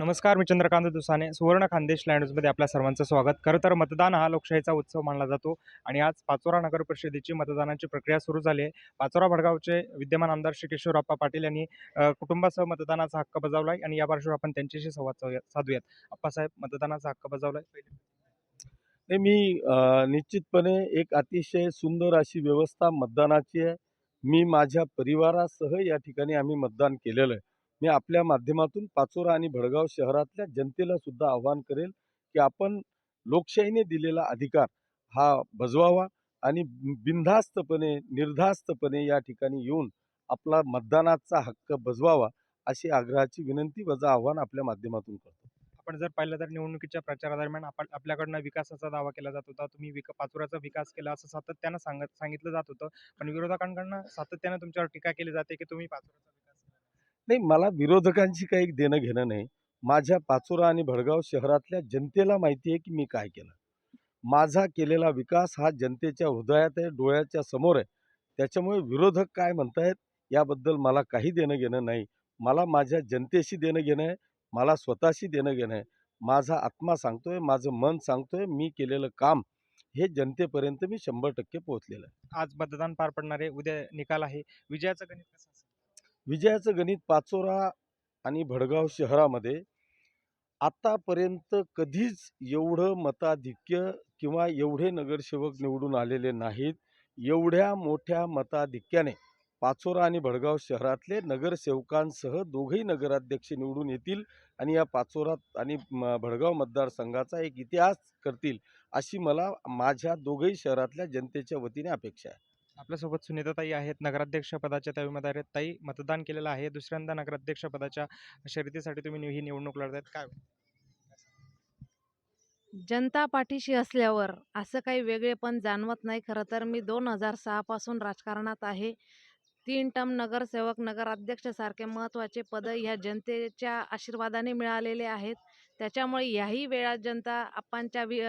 नमस्कार मी चंद्रकांत दुसाने सुवर्ण खानदेश लँड्समध्ये आपल्या सर्वांचं स्वागत. खरं तर मतदान हा लोकशाहीचा उत्सव मानला जातो आणि आज पाचोरा नगर परिषदेची मतदानाची प्रक्रिया सुरू झाली आहे. पाचोरा भडगावचे विद्यमान आमदार श्री किशोरप्पा पाटील यांनी कुटुंबासह मतदानाचा हक्क बजावला आहे आणि या पार्श्वभूमीवर आपण त्यांच्याशी संवाद साधूयात. अप्पासाहेब मतदानाचा हक्क बजावला आहे मी निश्चितपणे एक अतिशय सुंदर अशी व्यवस्था मतदानाची आहे. मी माझ्या परिवारासह या ठिकाणी आम्ही मतदान केलेलं आहे. मी आपल्या माध्यमातून पाचोरा आणि भडगाव शहरातल्या जनतेला सुद्धा आव्हान करेल की आपण लोकशाहीने दिलेला अधिकार हा बजवावा आणि बिनधास्तपणे निर्धास्तपणे या ठिकाणी येऊन आपला मतदानाचा हक्क बजवावा अशी आग्रहाची विनंती वजा आव्हान आपल्या माध्यमातून करतो. आपण जर पाहिलं तर निवडणुकीच्या प्रचारादरम्यान आपण आपल्याकडनं विकासाचा दावा केला जात होता. तुम्ही विक पाचोऱ्याचा विकास केला असं सातत्यानं सांगत सांगितलं जात होतं. पण विरोधकांकडनं सातत्यानं तुमच्यावर टीका केली जाते की तुम्ही पाचोऱ्याचा नाही मला विरोधकांशी काही देणं घेणं नाही. माझ्या पाचोरा आणि भडगाव शहरातल्या जनतेला माहिती आहे की मी काय केलं. माझा केलेला विकास हा जनतेच्या हृदयात आहे डोळ्याच्या समोर आहे. त्याच्यामुळे विरोधक काय म्हणतायत याबद्दल मला काही देणं घेणं नाही. मला माझ्या जनतेशी देणं घेणं आहे मला स्वतःशी देणं घेणं आहे. माझा आत्मा सांगतोय माझं मन सांगतोय मी केलेलं काम हे जनतेपर्यंत मी शंभर टक्के पोहोचलेलं आहे. आज मतदान पार पडणारे उद्या निकाल आहे. विजयाचं गणित कसं असेल? विजयाचं गणित पाचोरा आणि भडगाव शहरामध्ये आतापर्यंत कधीच एवढं मताधिक्य किंवा एवढे नगरसेवक निवडून आलेले नाहीत. एवढ्या मोठ्या मताधिक्याने पाचोरा आणि भडगाव शहरातले नगरसेवकांसह दोघेही नगराध्यक्ष निवडून येतील आणि या पाचोरा आणि म- भडगाव मतदारसंघाचा एक इतिहास करतील अशी मला माझ्या दोघेही शहरातल्या जनतेच्या वतीने अपेक्षा आहे. आपल्यासोबत सुनीताताई आहेत नगराध्यक्ष पदाच्या त्या उमेदवार ताई मतदान केलेलं आहे. दुसऱ्यांदा नगराध्यक्ष पदाच्या शर्यतीसाठी तुम्ही ही निवडणूक लढत आहेत काय? जनता पाठीशी असल्यावर असं काही वेगळेपण जाणवत नाही. खरं तर मी दोन हजार सहापासून राजकारणात आहे. तीन टर्म नगरसेवक नगराध्यक्षसारखे महत्त्वाचे पद ह्या जनतेच्या आशीर्वादाने मिळालेले आहेत. त्याच्यामुळे याही वेळात जनता आपांच्या वि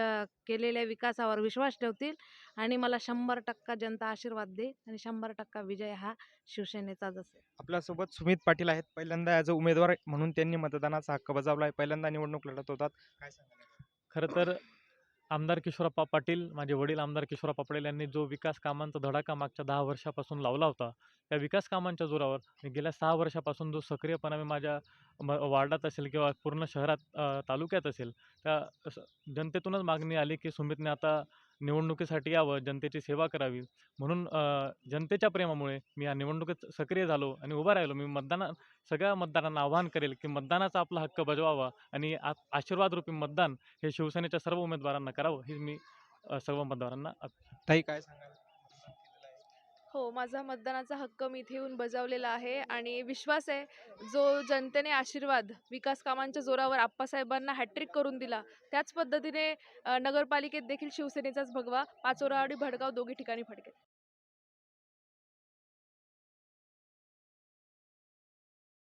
केलेल्या विकासावर विश्वास ठेवतील आणि मला शंभर टक्का जनता आशीर्वाद देईल आणि शंभर टक्का विजय हा शिवसेनेचाच असेल. आपल्यासोबत सुमित पाटील आहेत. पहिल्यांदा ॲज अ उमेदवार म्हणून त्यांनी मतदानाचा हक्क बजावला आहे. पहिल्यांदा निवडणूक लढत होतात. काय सांगाल खरं तर आमदार किशोरप्पा पाटील माझे वडील आमदार किशोरप्पा पाटील यांनी जो विकास कामांचा धडाका मागच्या दहा वर्षापासून लावला होता त्या विकास कामांच्या जोरावर मी गेल्या सहा वर्षापासून जो सक्रियपणा मी माझ्या म वार्डात असेल किंवा पूर्ण शहरात तालुक्यात असेल त्या स जनतेतूनच मागणी आली की सुमितने आता निवडणुकीसाठी यावं जनतेची सेवा करावी. म्हणून जनतेच्या प्रेमामुळे मी या निवडणुकीत सक्रिय झालो आणि उभा राहिलो. मी मतदाना सगळ्या मतदारांना आवाहन करेल की मतदानाचा आपला हक्क बजवावा आणि आशीर्वाद आशीर्वादरूपी मतदान हे शिवसेनेच्या सर्व उमेदवारांना करावं ही मी सर्व मतदारांना अप- ताई काय सांगाल? हो माझा मतदानाचा हक्क मी इथे येऊन बजावलेला आहे आणि विश्वास आहे जो जनतेने आशीर्वाद विकास कामांच्या जोरावर आप्पासाहेबांना हॅट्रिक करून दिला त्याच पद्धतीने नगरपालिकेत देखील शिवसेनेचाच भगवा पाचोरा आणि भडगाव दोघी ठिकाणी फडकेल.